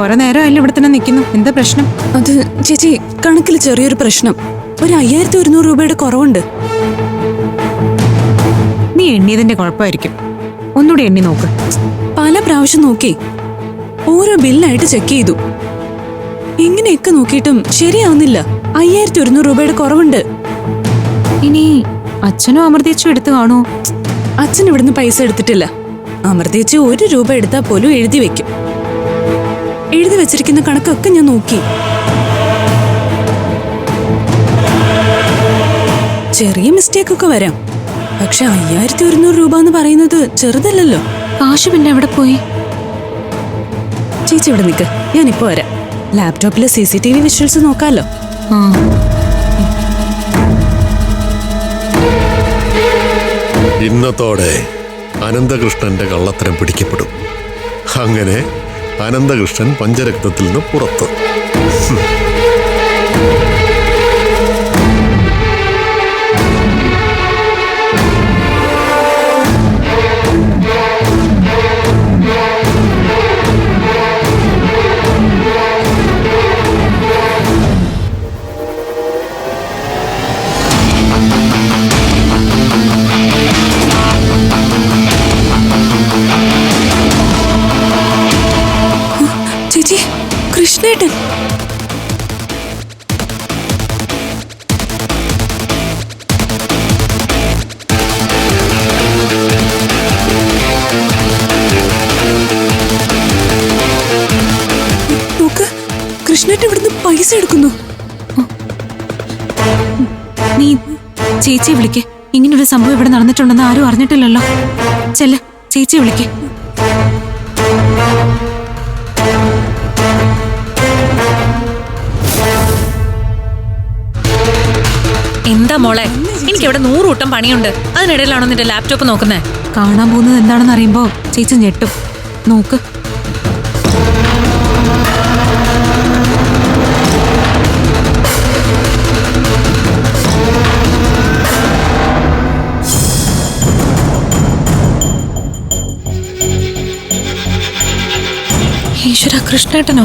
കുറെ നേരമായാലും ഇവിടെ തന്നെ നിൽക്കുന്നു. എന്താ പ്രശ്നം? അത് ചേച്ചി കണക്കിൽ ചെറിയൊരു പ്രശ്നം. ഒരു അയ്യായിരത്തി ഒരുന്നൂറ് രൂപയുടെ കുറവുണ്ട്. നീ എണ്ണിയതിന്റെ കുഴപ്പമായിരിക്കും. ഒന്നുകൂടി എണ്ണി നോക്ക്. പല പ്രാവശ്യം നോക്കി. ഓരോ ബില്ലായിട്ട് ചെക്ക് ചെയ്തു. ഇങ്ങനെയൊക്കെ നോക്കിയിട്ടും ശരിയാവുന്നില്ല. അയ്യായിരത്തി ഒരുന്നൂറ് രൂപയുടെ കുറവുണ്ട്. ഇനി അച്ഛനോ അമൃതേച്ചോ എടുത്തു കാണോ അച്ഛൻ ഇവിടുന്ന് പൈസ എടുത്തിട്ടില്ല. അമൃതേച്ചി ഒരു രൂപ എടുത്താൽ പോലും എഴുതി വെക്കും. എഴുതി വെച്ചിരിക്കുന്ന കണക്കൊക്കെ ഞാൻ നോക്കി. ചെറിയ മിസ്റ്റേക്ക് ഒക്കെ വരാം. പക്ഷെ അയ്യായിരത്തി ഒരുന്നൂറ് രൂപ എന്ന് പറയുന്നത് ചെറുതല്ലല്ലോ. കാശ് പിന്നെ എവിടെ പോയി? ചേച്ചി ഇവിടെ നിൽക്ക് ഞാനിപ്പോ വരാം. ലാപ്ടോപ്പിലെ C C T V visuals നോക്കാമല്ലോ ഇന്നത്തോടെ അനന്തകൃഷ്ണന്റെ കള്ളത്തരം പിടിക്കപ്പെടും. അങ്ങനെ അനന്തകൃഷ്ണൻ പഞ്ചരക്തത്തിൽ നിന്ന് പുറത്ത്. കൃഷ്ണേട്ടൻ. കൃഷ്ണേട്ടൻ ഇവിടുന്ന് പൈസ എടുക്കുന്നു. നീ ചേച്ചിയെ വിളിക്കേ. ഇങ്ങനൊരു സംഭവം ഇവിടെ നടന്നിട്ടുണ്ടെന്ന് ആരും അറിഞ്ഞിട്ടില്ലല്ലോ. ചെല്ല ചേച്ചിയെ വിളിക്ക്. മോളെ എനിക്ക് ഇവിടെ നൂറുകൂട്ടം പണിയുണ്ട്. അതിനിടയിലാണോ നിന്റെ ലാപ്ടോപ്പ് നോക്കുന്നേ? കാണാൻ പോകുന്നത് എന്താണെന്ന് അറിയുമ്പോ ചേച്ചി ഞെട്ടും. നോക്ക്. ഈശ്വര കൃഷ്ണേട്ടനോ?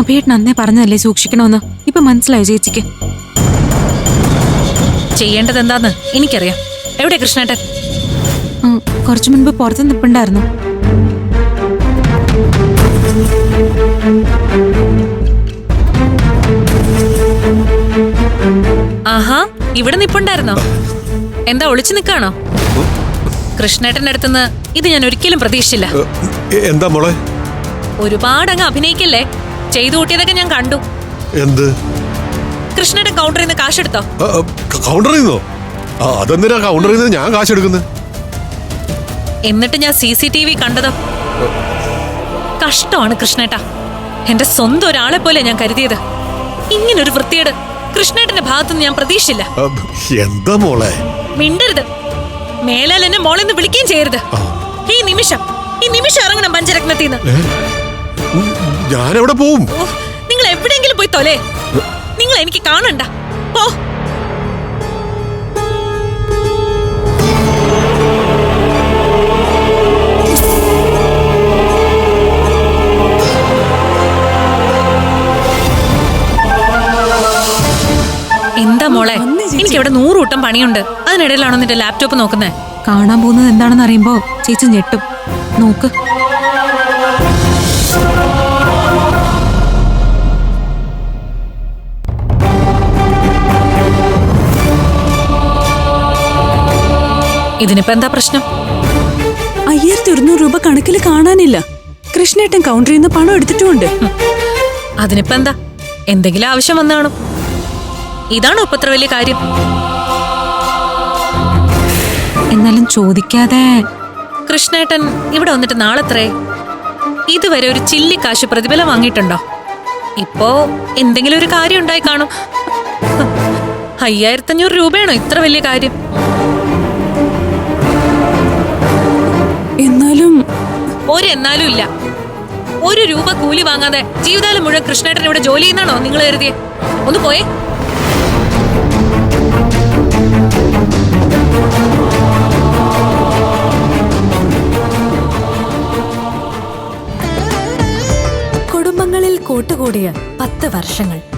അഭിയേട്ടൻ അന്നേ പറഞ്ഞതല്ലേ സൂക്ഷിക്കണമെന്ന് ഇപ്പൊ മനസ്സിലായോ ചേച്ചിക്ക്? ചെയ്യേണ്ടത് എന്താന്ന് എനിക്കറിയാം. എവിടെ കൃഷ്ണേട്ടൻ? കുറച്ചു മുൻപ് പുറത്ത് നിൽപ്പുണ്ടായിരുന്നു ആഹാ ഇവിടെ നിപ്പുണ്ടായിരുന്നോ? എന്താ ഒളിച്ചു നിൽക്കാണോ കൃഷ്ണേട്ടന്റെ അടുത്തുനിന്ന് ഇത് ഞാൻ ഒരിക്കലും പ്രതീക്ഷിച്ചില്ല. എന്താ മോളെ? ഒരുപാട് അങ്ങ് അഭിനയിക്കല്ലേ? ചെയ്തു കൂട്ടിയതൊക്കെ ഞാൻ കണ്ടു. എന്ത്? കൃഷ്ണേട്ടൻ കൗണ്ടറിൽ നിന്ന് കാശെടുത്തോ? ആ, ആ, കൗണ്ടറിൽ നിന്നോ അതെന്തിനാ കൗണ്ടറിൽ നിന്ന് ഞാൻ കാശ് എടുക്കുന്നത് എന്നിട്ട് ഞാൻ സി സി ടി വി കണ്ടതോ? കഷ്ടമാണ് കൃഷ്ണേട്ട. എന്റെ സ്വന്തം ഒരാളെ പോലെ ഞാൻ കരുതിയത്. ഇങ്ങനൊരു വൃത്തിയേട് കൃഷ്ണേട്ടന്റെ ഭാഗത്തുനിന്ന് ഞാൻ പ്രതീക്ഷിച്ചില്ല. എന്താ മോളെ? മിണ്ടരുത്. മേലാൽ എന്നെ മോളെ മോളെന്ന് വിളിക്കുകയും ചെയ്യരുത്. ഈ നിമിഷം ഈ നിമിഷം ഇറങ്ങണം പഞ്ചരത്നത്തിന്ന്. ഞാൻ എവിടെ പോവും? നിങ്ങൾ എവിടെയെങ്കിലും പോയി തൊലേ. നിങ്ങൾ എനിക്ക് കാണണ്ട. പോ. എന്താ മോളെ? എനിക്ക് ഇവിടെ നൂറുകൂട്ടം പണിയുണ്ട്. അതിനിടയിലാണോ നിന്റെ ലാപ്ടോപ്പ് നോക്കുന്നത് കാണാൻ പോകുന്നത് എന്താണെന്ന് അറിയുമ്പോ ചേച്ചി ഞെട്ടും. നോക്ക്. ഇതിനിപ്പോ എന്താ പ്രശ്നം? അയ്യായിരത്തി ഒരുന്നൂറ് രൂപ കണക്കിൽ കാണാനില്ല. കൃഷ്ണേട്ടൻ കൗണ്ടറിൽ നിന്ന് പണം എടുത്തിട്ടുമുണ്ട്. അതിനിപ്പോ എന്താ? എന്തെങ്കിലും ആവശ്യം വന്നാണോ ഇതാണോ ഇപ്പൊ അത്ര വലിയ കാര്യം. എന്നാലും ചോദിക്കാതെ. കൃഷ്ണേട്ടൻ ഇവിടെ വന്നിട്ട് നാളെത്രേ? ഇതുവരെ ഒരു ചില്ലി കാശ് പ്രതിഫലം വാങ്ങിയിട്ടുണ്ടോ? ഇപ്പോ എന്തെങ്കിലും ഒരു കാര്യം ഉണ്ടായി കാണും. അയ്യായിരത്തഞ്ഞൂറ് രൂപയാണോ ഇത്ര വലിയ കാര്യം? എന്നാലും ഒരു എന്നാലും ഇല്ല. ഒരു രൂപ കൂലി വാങ്ങാതെ ജീവിതകാലം മുഴുവൻ കൃഷ്ണേട്ടൻ ഇവിടെ ജോലി ചെയ്യുന്നാണോ നിങ്ങൾ കരുതിയെ. ഒന്ന് പോയേ. കുടുംബങ്ങളിൽ കൂട്ടുകൂടിയ പത്ത് വർഷങ്ങൾ.